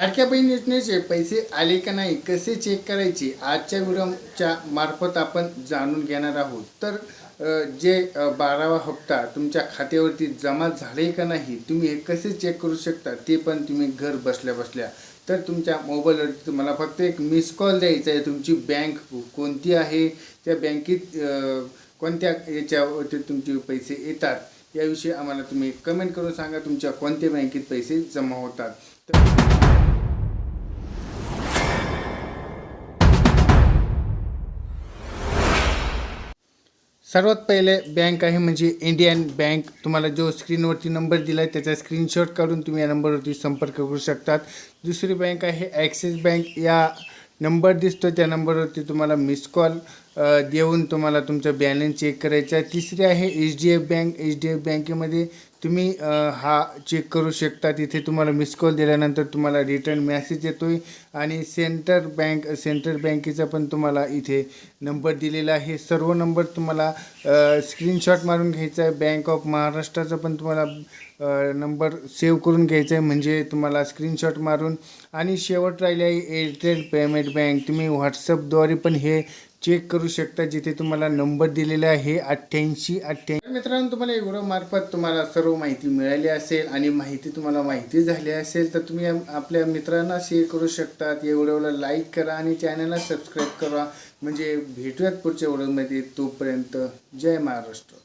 लाडक्या बहिणीचे पैसे आले का नाही कसे चेक करायचे आजच्या व्हिडिओच्या मार्फत आपण जाणून घेणार आहोत. तर जे बारावा हप्ता तुमच्या खात्यावरती जमा झाले का नाही तुम्ही हे कसे चेक करू शकता ते पण तुम्ही घर बसल्या बसल्या. तर तुमच्या मोबाईलवरती तुम्हाला फक्त एक मिस कॉल द्यायचा आहे. तुमची बँक कोणती आहे त्या बँकेत कोणत्या याच्यावरती तुमचे पैसे येतात याविषयी आम्हाला तुम्ही कमेंट करून सांगा. तुमच्या कोणत्या बँकेत पैसे जमा होतात. तर सर्वात पहिले बँक आहे म्हणजे इंडियन बँक तुम्हाला जो स्क्रीनवरती नंबर दिला आहे त्याचा स्क्रीनशॉट काढून तुम्ही या नंबरवरती संपर्क करू शकतात. दुसरी बँक आहे ॲक्सिस बँक या नंबर दिसतो त्या नंबरवरती तुम्हाला मिस कॉल देऊन तुम्हाला तुमचं बॅलन्स चेक करायचा आहे. तिसरी आहे H D F bank H D F बँकेमध्ये तुम्ही हा चेक करू शकता. तिथे तुम्हाला मिस कॉल दिल्यानंतर तुम्हाला रिटर्न मेसेज आहे आणि सेंटर बँक सेंट्रल बँकेचा पण तुम्हाला इथे नंबर दिलेला आहे. सर्व नंबर तुम्हाला स्क्रीनशॉट मारून घ्यायचा आहे. बँक ऑफ महाराष्ट्राचा पण तुम्हाला नंबर सेव्ह करून घ्यायचा आहे. म्हणजे तुम्हाला स्क्रीनशॉट मारून. आणि शेवट राहिले आहे एअरटेल पेमेंट बँक तुम्ही व्हॉट्सअपद्वारे पण हे चेक करू शकता जिथे तुम्हाला नंबर दिलेला आहे अठ्ठ्याऐंशी अठ्ठ्याऐंशी. मित्रांनो तुम्हाला या तुम्हाला सर्व माहिती मिळाली असेल आणि माहिती तुम्हाला माहिती झाली असेल तर तुम्ही आपल्या मित्रांना शेअर करू शकतात. या व्हिडिओला लाईक करा आणि चॅनलला सबस्क्राईब करा. म्हणजे भेटूयात पुढच्या व्हिडिओमध्ये. तोपर्यंत जय महाराष्ट्र.